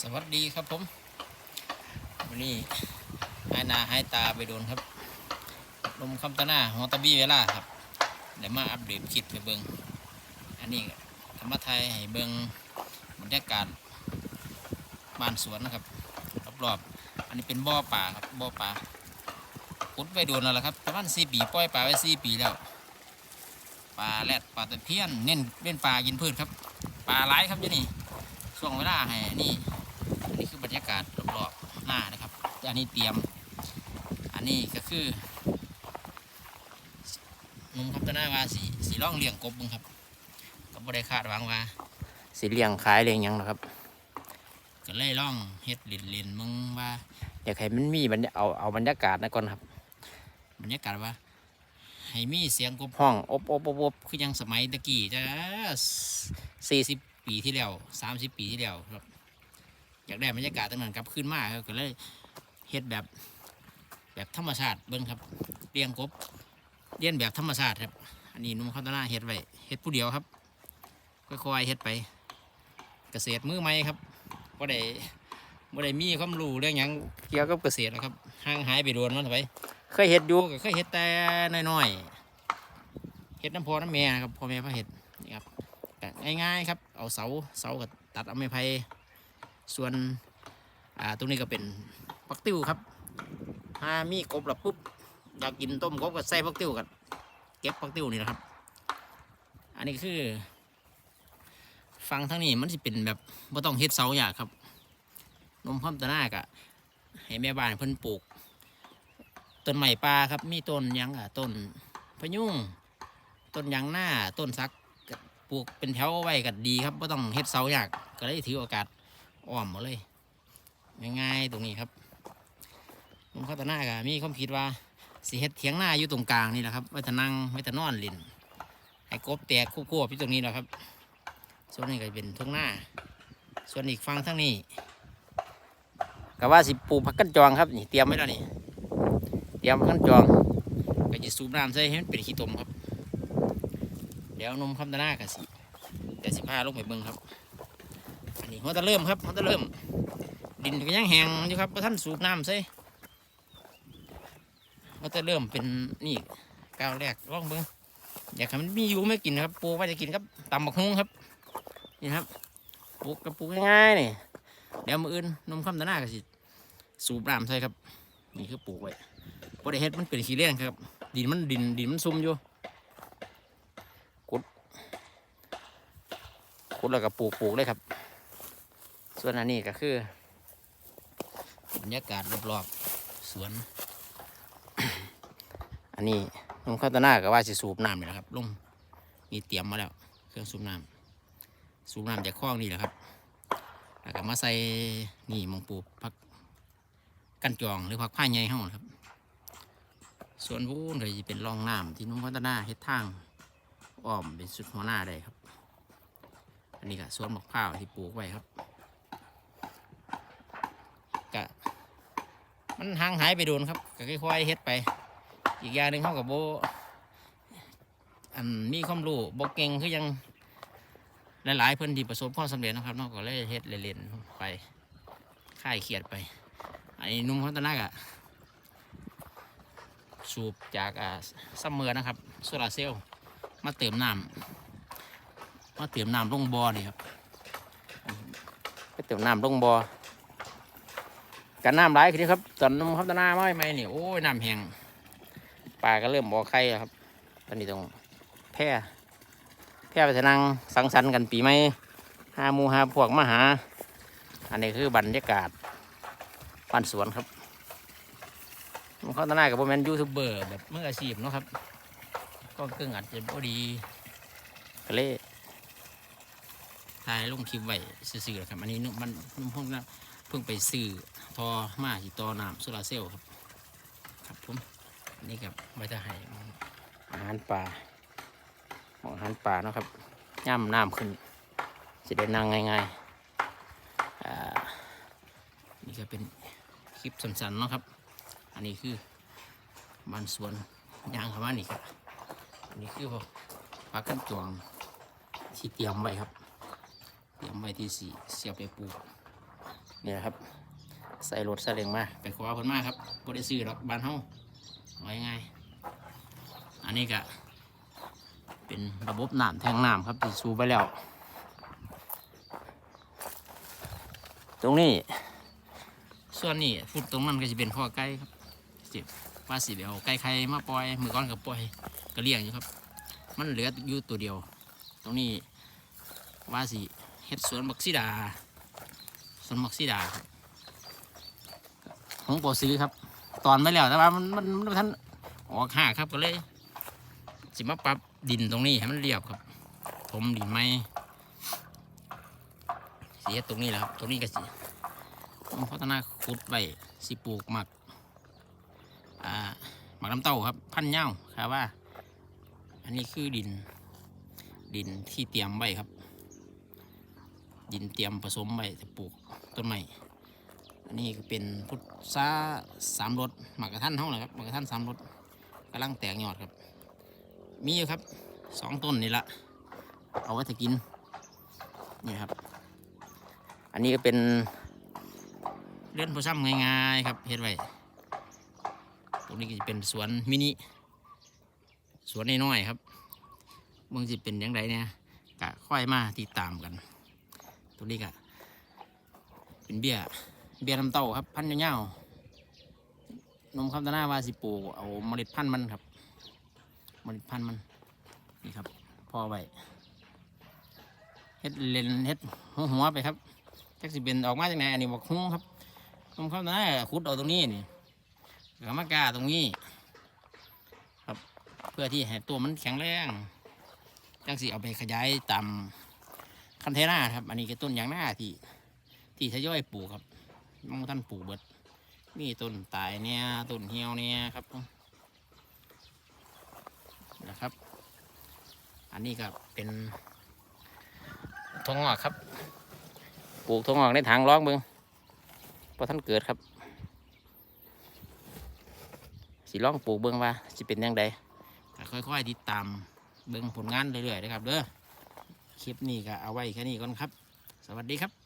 สวัสดีครับผม วันนี้ให้หนาให้ตาไปโดนครับ ลมคำตะหน้าหัวตะบี้เวลาครับ เดี๋ยวมาอัปเดตคลิดไปเบิงอันนี้ธรรมไทยให้เบิงบรรยากาศบ้านสวนนะครับรอบๆอันนี้เป็นบ่อป่าครับบ่อป่าขุดไปโดนแล้วล่ะครับประมาณสี่ปีปล่อยปลาไว้สี่ปีแล้วปลาแรดปลาตะเพียนเน้นเล่นปลากินพืชครับปลาไหลครับเจ้านี่ช่วงเวลาให้นี่ คือบรรยากาศรอบๆหน้านะครับ อันนี้เตรียม อันนี้ก็คือหนุ่มครับตอนหน้าว่าสีสีร่องเลี้ยงกบมึงครับก็บ่ได้คาดหวังว่าสีเลี้ยงขายเลี้ยงหยังหรอกครับ ก็เลยร่องเฮ็ดเล่นเล่นๆมึงว่าอยากให้มันมีบรรยาเอาเอาบรรยากาศนะก่อนครับ บรรยากาศว่าให้มีเสียงกบห้องอบอบอบอบคือยังสมัยตะกี้จะสี่สิบปีที่แล้วสามสิบปีที่แล้วครับ อยากได้บรรยากาศตั้งนั้นกลับขึ้นมาครับก็เลยเฮ็ดแบบแบบธรรมชาติเบิ้งครับเลี้ยงกบเลี้ยนแบบธรรมชาติครับ อันนี้หนุ่มข้าวตาหน้าเฮ็ดไว้เฮ็ดผู้เดียวครับค่อยๆเฮ็ดไป เกษตรมือใหม่ครับบ่ได้บ่ได้มีความรู้เรื่องหยังเกี่ยวกับเกษตรหรอกครับห่างหายไปโดนมันไปเคยเฮ็ดอยู่ก็เคยเฮ็ดแต่น้อยๆเฮ็ดน้ำพอน้ำแม่ครับพ่อแม่พาเฮ็ดนี่ครับก็ง่ายๆครับ เอาเสาเสาก็ตัดเอาไม้ไผ่ ส่วนอ่าตรงนี้ก็เป็นปักติ้วครับถ้ามีกบแล้วปุ๊บอยากกินต้มกบก็ใส่ปักติ้วกันเก็บปักติ้วนี่นะครับ อันนี้คือ ฟังทั้งนี้มันสิเป็นแบบบ่ต้องเฮ็ดเสาอยางครับ นมพร้อมตะหน้ากะให้แม่บ้านเพิ่นปลูกต้นไม้ป่าครับ มีต้นยังอะต้นพะยุงต้นยางหน้าต้นซักปลูกเป็นแถวไว้ก็ดีครับไม่ต้องเฮ็ดเสายากก็เลยถือโอกาส อ้อมหมาเลย ง่ายๆตรงนี้ครับผมเข้าตาหน้าก็มีความคิดว่าสิเฮ็ดเถียงหน้าอยู่ตรงกลางนี่แหละครับไว้จะนั่งไว้จะนอนลินให้กบแตกควบๆอยู่ตรงนี้แหละครับ ส่วนนี้ก็เป็นทุ่งหน้า ส่วนอีกฝั่งทั้งนี้ก็ว่าสิปลูกผักกันจองครับนี่เตรียมไว้แล้วนี่เตรียมขั้นจองก็จะสูบน้ำใส่ให้มันเป็นขี้ตมครับ เดี๋ยวนมคำตหน้ากะสิเดี๋ยวสิพาลงไปเบิ่งครับ หัวตะเริ่มครับหัวตะเริ่ม ดินก็ยังแห้งอยู่ครับเพราะท่านสูบน้ำใส่หัวตะเริ่มเป็นนี่ก้าวแรกลองเบิ่งอยากให้มันมีอยู่ไม่กินครับปลูกไว่าจะกินครับตำบักฮุ้งครับ นี่ครับปลูกกระปลูกง่ายๆนี่เดี๋ยวมืออื่นนมคำตะหน้ากะสิสูบน้ำใส่ครับ นี่คือปลูกไว้พอได้เฮ็ดมันเป็นขี้เลี้ยงครับ ดินมันดินดินมันซุ่มอยู่ขุดขุดแล้วก็ปลูกปลูกเลยครับ ส่วนอันนี้ก็คือบรรยากาศรอบๆสวน อันนี้ลุงข้าวตาหน้าก็ว่าสิสูบน้ำนี่แหละครับลุงมีเตรียมมาแล้ว เครื่องสูบน้ำสูบน้ำจากคลองนี่แหละครับแล้วก็มาใส่นี่มองปูพักกันจองหรือพักผ้าใหญ่ห้องครับ ส่วนวูนก็จะเป็นรองน้ำที่นุ่งพัฒนาเฮ็ดทางอ้อมเป็นสุดหัวหน้าได้ครับ อันนี้ก็สวนมะพร้าวที่ปลูกไว้ครับกะ มันห่างหายไปโดนครับก็ค่อยๆเฮ็ดไป อีกอย่างหนึ่งเขากับโบอันมีความรู้บกเก่งคือยังหลายๆเพื่อนที่ประสบความสำเร็จนะครับนอกก็เลยเฮ็ดเล่นๆไปค่ายเขียดไปไอ้นุ่มพัฒนากะสูบจากอ่าซัมเมอร์นะครับโซลาร์เซลล์มาเติมน้ำมาเติมน้ำลงบ่อนี่ครับไปเติมน้ำลงบ่อ กันน้ำไหลขึ้นครับตอนน้ำครับตอนหน้าไม่ไม่นี่โอ้ยน้ำแห้งปลาก็เริ่มบ่อไข่ครับ ตอนนี้ตรงแพร่แพร่ไปทนังสังสรรค์กันปีใหม่หามูหาพวกมาหา อันนี้คือบรรยากาศบ้านสวนครับผมเข้าตาหน้ากับโมเมนยูทูบเบอร์แบบมืออาชีพเนาะครับ ก็เครื่องอัดจะพอดีก็เลยถ่ายลงคลิปไว้ซื่อๆครับอันนี้นุ่มมันนุ่มพงนะ เพิ่งไปซื้อทอมาที่ตอน้ำโซลาร์เซลล์ครับ ครับผมนนี้กับใบตะไห้อาหารป่าหม้องอาหารป่าเนาะครับย่ำน้ำขึ้นจะได้นั่งง่ายๆนี่ก็เป็นคลิปสั้นๆเนาะครับ อันนี้คือบ้านสวนยางเขามานี่ครับอันนี้คือผักกันจวงที่เตรียมไว้ครับ เตรียมไว้ที่สีเสียบไปปลูก นี่ครับ ใส่รถใส่เร่งมาไปขอเพิ่นมาครับบ่ได้ซื้อหรอกบ้านเฮาไว้ง่ายอันนี้ก็เป็นระบบน้ำแทงน้ำครับที่สูบไปแล้ว ตรงนี้ ส่วนนี้ฟุตตรงนั้นก็จะเป็นข้อไก่ครับสิว่าสิไปเอาไก่ไข่มาปล่อยมือก้อนกับปล่อยก็เลี้ยงอยู่ครับ มันเหลืออยู่ตัวเดียว ตรงนี้ว่าสิเฮ็ดสวนบักซีดา สวนบักซีดาครับของปอซื้อครับ ตอนไม่แล้วแต่ว่ามันมันท่านออกห้าครับก็เลย สิมาปรับดินตรงนี้ให้มันเรียบครับ ถมดินไม้เสียตรงนี้แหละครับ ตรงนี้ก็สิผมพัฒนาขุดไว้สิปลูกหมักอ่าหมักน้ำเต้าครับ พันเหย้าครับว่า อันนี้คือดิน ดินที่เตรียมไว้ครับ ดินเตรียมผสมไว้จะปลูกต้นไม้อันนี้ก็เป็นพุทธาสามรสหมักกระทันเท่าไหร่ครับหมักกระทันสามรสกำลังแตกยอดครับ มีอยู่ครับสองต้นนี่ละเอาไว้จะกินนี่ครับ อันนี้ก็เป็นเลื่อนผสมง่ายๆครับเฮ็ดไว้ตรงนี้ก็จะเป็นสวนมินิสวนน้อยๆครับมึงจะเป็นยังไงเนี่ยกะค่อยมาติดตามกัน ตัวนี้ก็เป็นเบี้ย เบี้ยน้ำเต้าครับ พันธุ์ยาวนมคำตะหน้าวาสิปูเอาเมล็ดพันธุ์มันครับ เมล็ดพันธุ์มันนี่ครับพอไว้เฮ็ดเลนเฮ็ดหัวหัวไปครับจักสิเป็นออกมาจากไหนอันนี้บอกหุ้งครับนมคำตะหน้าขุดเอาตรงนี้นี่แล้วมากาตรงนี้ ครับเพื่อที่ให้ตัวมันแข็งแรงจังสิเอาไปขยายตาม คันเทน่าครับ อันนี้ก็ต้นยางหน้าที่ ที่ทยอยปลูกครับมองท่านปลูกเบิด มีต้นตายเนี่ยต้นเหี่ยวเนี่ยครับนะครับ อันนี้ก็เป็นทงงอกครับ ปลูกทงงอกในถังร้องเบิงพอท่านเกิดครับสิลองปลูกเบิงว่าสิเป็นยังไงค่อยๆติดตามเบิงผลงานเรื่อยๆนะครับเด้อ คลิปนี้ก็เอาไว้แค่นี้ก่อนครับ สวัสดีครับ